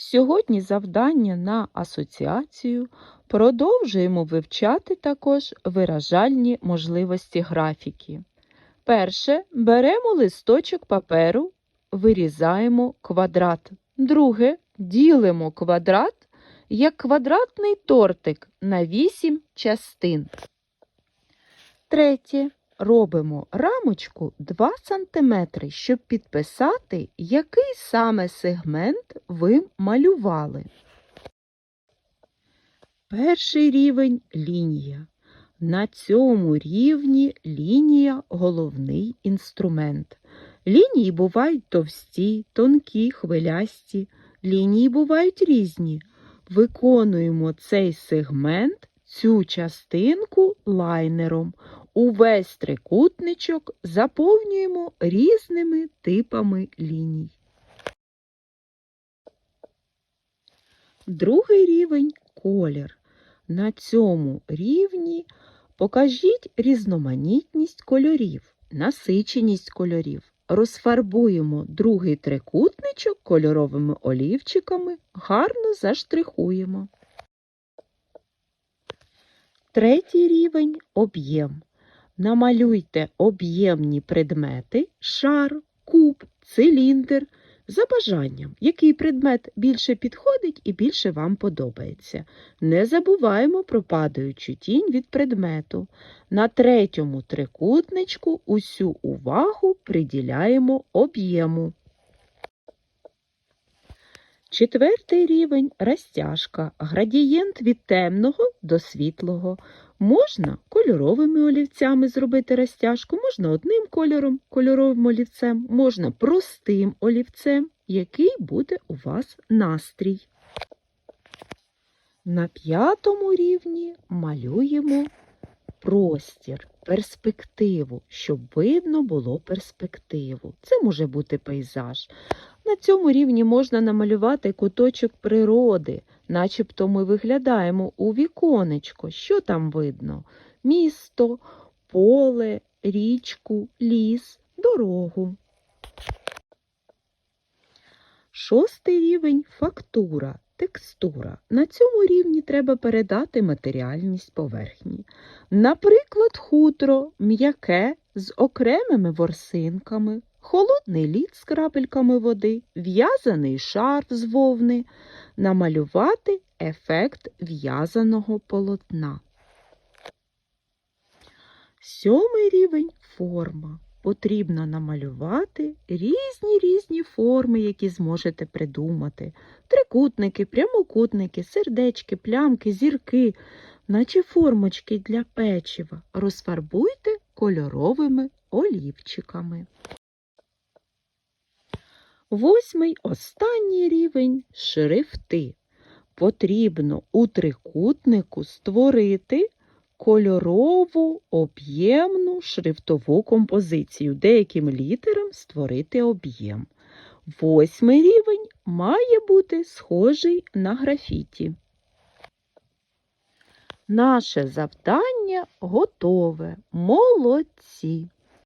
Сьогодні завдання на асоціацію продовжуємо вивчати також виражальні можливості графіки. Перше беремо листочок паперу, вирізаємо квадрат. Друге ділимо квадрат як квадратний тортик на 8 частин. Третє. Робимо рамочку 2 см, щоб підписати, який саме сегмент ви малювали. Перший рівень лінія. На цьому рівні лінія головний інструмент. Лінії бувають товсті, тонкі, хвилясті. Лінії бувають різні. Виконуємо цей сегмент, цю частинку лайнером. Увесь трикутничок заповнюємо різними типами ліній. Другий рівень колір. На цьому рівні покажіть різноманітність кольорів, насиченість кольорів. Розфарбуємо другий трикутничок кольоровими олівчиками, гарно заштрихуємо. Третій рівень об'єм. Намалюйте об'ємні предмети, шар, куб, циліндр за бажанням, який предмет більше підходить і більше вам подобається. Не забуваємо про падаючу тінь від предмету. На третьому трикутничку усю увагу приділяємо об'єму. Четвертий рівень розтяжка. Градієнт від темного до світлого. Можна кольоровими олівцями зробити розтяжку, можна одним кольором, кольоровим олівцем, можна простим олівцем, який буде у вас настрій. На п'ятому рівні малюємо простір, перспективу, щоб видно було перспективу. Це може бути пейзаж. На цьому рівні можна намалювати куточок природи, начебто ми виглядаємо у віконечко. Що там видно? Місто, поле, річку, ліс, дорогу. Шостий рівень фактура, текстура. На цьому рівні треба передати матеріальність поверхні. Наприклад, хутро м'яке з окремими ворсинками, холодний лід з крапельками води, в'язаний шар з вовни, намалювати ефект в'язаного полотна. Сьомий рівень форма. Потрібно намалювати різні різні форми, які зможете придумати. Трикутники, прямокутники, сердечки, плямки, зірки, наче формочки для печива. Розфарбуйте кольоровими олівчиками. Восьмий останній рівень шрифти. Потрібно у трикутнику створити кольорову об'ємну шрифтову композицію, деяким літерам створити об'єм. Восьмий рівень має бути схожий на графіті. Наше завдання готове. Молодці!